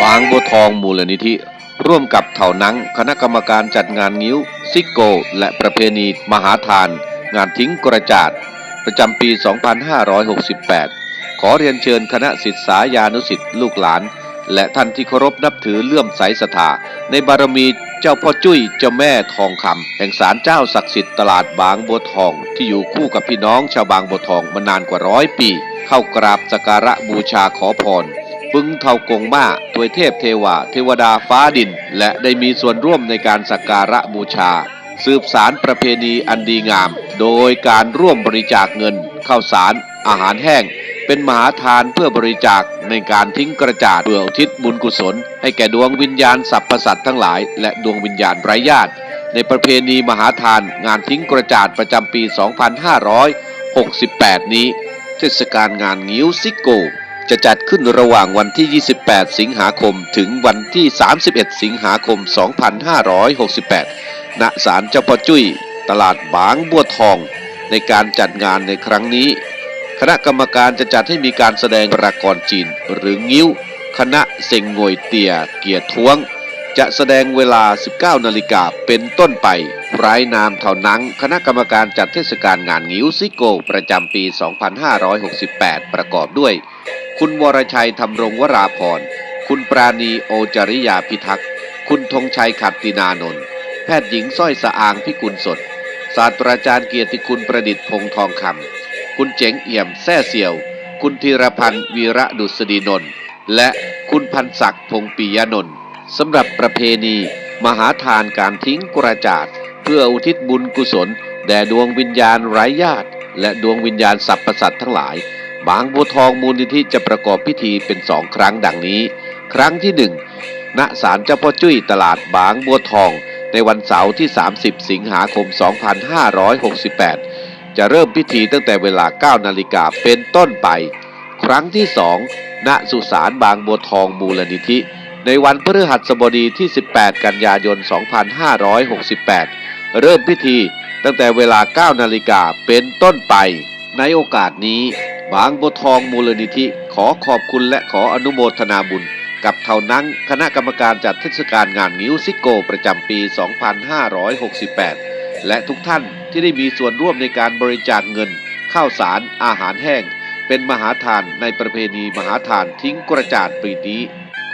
บางบัวทองมูลนิธิ ร่วมกับเถานังคณะกรรมการจัดงานงิ้ว ซิกโก และประเพณีมหาทาน งานทิ้งกระจาด ประจำปี 2568 ขอเรียนเชิญคณะศิษยาญานุศิษย์ลูกหลาน และท่านที่เคารพนับถือเลื่อมใสศรัทธาในบารมีเจ้าพ่อจุ้ยเจ้าแม่ทองคำแห่งศาลเจ้าศักดิ์สิทธิ์ตลาดบางบัวทอง ที่อยู่คู่กับพี่น้องชาวบางบัวทองมานานกว่าร้อยปี เข้ากราบสการะบูชาขอพรปึงเทากงมาถวยเทพเทวาเทวดาฟ้าดิน และได้มีส่วนร่วมในการสักการะบูชา สืบสารประเพณีอันดีงาม โดยการร่วมบริจาคเงินข้าวสาร อาหารแห้ง เป็นมหาทานเพื่อบริจาคในการทิ้งกระจาดเพื่ออุทิศบุญกุศล ให้แก่ดวงวิญญาณสรรพสัตว์ทั้งหลาย และดวงวิญญาณไร้ญาติ ในประเพณีมหาทานงานทิ้งกระจาดประจำปี 2568 นี้ ทศกาลงานงิ้วซิโก จะจัดขึ้นระหว่างวันที่ 28 สิงหาคม ถึงวันที่ 31 สิงหาคม 2568 ณ ศาลเจ้าพ่อจุ้ย ตลาดบางบัวทอง ในการจัดงานในครั้งนี้ คณะกรรมการจะจัดให้มีการแสดงปรากรจีนหรืองิ้ว คณะเซ็งงวยเตียเกียรท้วง จะแสดงเวลา 19 นาฬิกาเป็นต้นไปรายนามเท่านัง คณะกรรมการจัดเทศกาลงานงิ้วซิโก ประจำปี 2568 ประกอบด้วย คุณวรชัยธรรมรงวราพร คุณปราณีโอจริยาพิทักษ์ คุณธงชัยขัตตินานนท์ แพทย์หญิงสร้อยสะอางพิกุลสด ศาสตราจารย์เกียรติคุณประดิษฐ์พงทองคำ คุณเจ๋งเอี่ยมแซ่เสี่ยว คุณธีรพันธ์วีระดุษฎีนนท์ และคุณพันศักดิ์พงษ์ปิยนนท์ สำหรับประเพณีมหาทานการทิ้งกระจาดเพื่ออุทิศบุญกุศล แด่ดวงวิญญาณไร้ญาติ และดวงวิญญาณสรรพสัตว์ทั้งหลาย บางบัวทองมูลนิธิจะประกอบพิธีเป็นสองครั้งดังนี้ ครั้งที่หนึ่งณศาลเจ้าพ่อจุ้ยตลาดบางบัวทอง ในวันเสาร์ที่ 30 สิงหาคม 2568 จะเริ่มพิธีตั้งแต่เวลา 9 นาฬิกาเป็นต้นไป ครั้งที่สองณสุสานบางบัวทองมูลนิธิ ในวันพฤหัสบดีที่ 18 กันยายน 2568 เริ่มพิธีตั้งแต่เวลา 9 นาฬิกาเป็นต้นไป ในโอกาสนี้ บางบัวทองมูลนิธิขอขอบคุณและขออนุโมทนาบุญ กับเท่านั้นคณะกรรมการจัดเทศกาลงานงิ้วซิโกประจำปี 2568 และทุกท่านที่ได้มีส่วนร่วมในการบริจาคเงิน ข้าวสารอาหารแห้ง เป็นมหาทานในประเพณีมหาทานทิ้งกระจาดปีนี้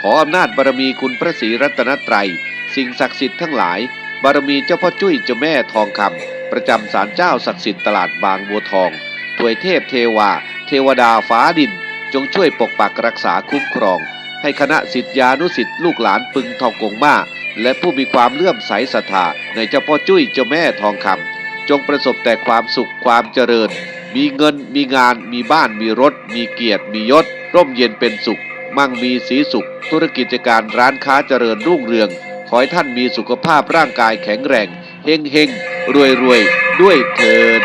ขออำนาจบารมีคุณพระศรีรัตนตรัย สิ่งศักดิ์สิทธิ์ทั้งหลาย บารมีเจ้าพ่อจุ้ยเจ้าแม่ทองคำประจำศาลเจ้าศักดิ์สิทธิ์ตลาดบางบัวทองถวยเทพเทวา เทวดาฟ้าดิน จงช่วยปกปักรักษาคุ้มครอง ให้คณะสิทธิานุสิทธิ์ลูกหลานปึงทองกงมาและผู้มีความเลื่อมใสศรัทธาในเจ้าพ่อจุ้ยเจ้าแม่ทองคำจงประสบแต่ความสุขความเจริญ มีเงินมีงานมีบ้านมีรถ มีเกียรติมียศ ร่มเย็นเป็นสุข มั่งมีสีสุข ธุรกิจการร้านค้าเจริญรุ่งเรือง ขอให้ท่านมีสุขภาพร่างกายแข็งแรง เฮงเฮงรวยรวยด้วยเถิด